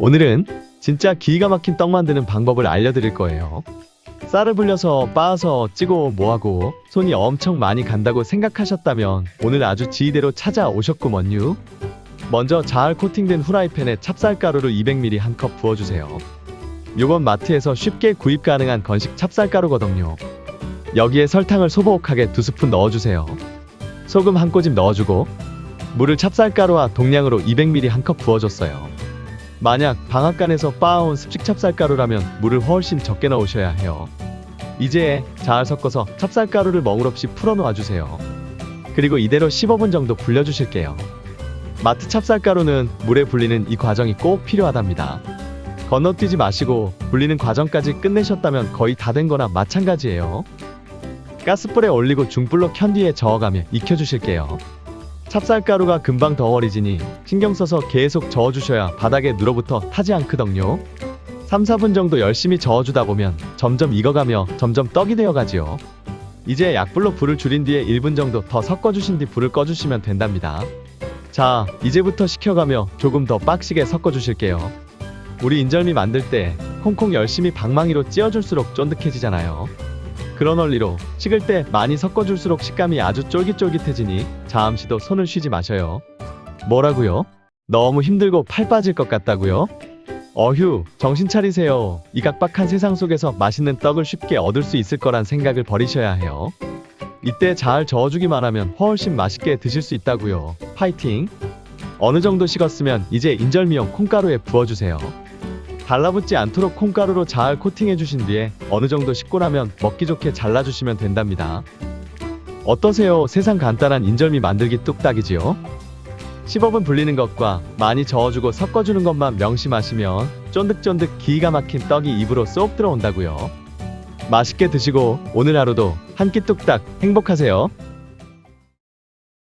오늘은 진짜 기가 막힌 떡 만드는 방법을 알려드릴 거예요. 쌀을 불려서 빻아서 찌고 뭐하고 손이 엄청 많이 간다고 생각하셨다면 오늘 아주 지휘대로 찾아오셨구먼요. 먼저 잘 코팅된 후라이팬에 찹쌀가루를 200ml 한 컵 부어주세요. 요건 마트에서 쉽게 구입 가능한 건식 찹쌀가루거든요. 여기에 설탕을 소복하게 두 스푼 넣어주세요. 소금 한 꼬집 넣어주고 물을 찹쌀가루와 동량으로 200ml 한 컵 부어줬어요. 만약 방앗간에서 빻아온 습식 찹쌀가루라면 물을 훨씬 적게 넣으셔야 해요. 이제 잘 섞어서 찹쌀가루를 멍울 없이 풀어 놓아주세요. 그리고 이대로 15분 정도 불려주실게요. 마트 찹쌀가루는 물에 불리는 이 과정이 꼭 필요하답니다. 건너뛰지 마시고 불리는 과정까지 끝내셨다면 거의 다 된 거나 마찬가지예요. 가스불에 올리고 중불로 켠 뒤에 저어가며 익혀주실게요. 찹쌀가루가 금방 덩어리지니 신경 써서 계속 저어주셔야 바닥에 눌어붙어 타지 않거든요. 3, 4분 정도 열심히 저어주다 보면 점점 익어가며 점점 떡이 되어가지요. 이제 약불로 불을 줄인 뒤에 1분 정도 더 섞어주신 뒤 불을 꺼주시면 된답니다. 자, 이제부터 식혀가며 조금 더 빡시게 섞어주실게요. 우리 인절미 만들 때 콩콩 열심히 방망이로 찧어줄수록 쫀득해지잖아요. 그런 원리로 식을 때 많이 섞어줄수록 식감이 아주 쫄깃쫄깃해지니 잠시도 손을 쉬지 마셔요. 뭐라고요? 너무 힘들고 팔 빠질 것 같다고요? 어휴, 정신 차리세요. 이 각박한 세상 속에서 맛있는 떡을 쉽게 얻을 수 있을 거란 생각을 버리셔야 해요. 이때 잘 저어주기만 하면 훨씬 맛있게 드실 수 있다고요. 파이팅! 어느 정도 식었으면 이제 인절미용 콩가루에 부어주세요. 달라붙지 않도록 콩가루로 잘 코팅해 주신 뒤에 어느 정도 식고 나면 먹기 좋게 잘라주시면 된답니다. 어떠세요? 세상 간단한 인절미 만들기 뚝딱이지요? 15분 불리는 것과 많이 저어주고 섞어주는 것만 명심하시면 쫀득쫀득 기가 막힌 떡이 입으로 쏙 들어온다고요. 맛있게 드시고 오늘 하루도 한 끼 뚝딱 행복하세요.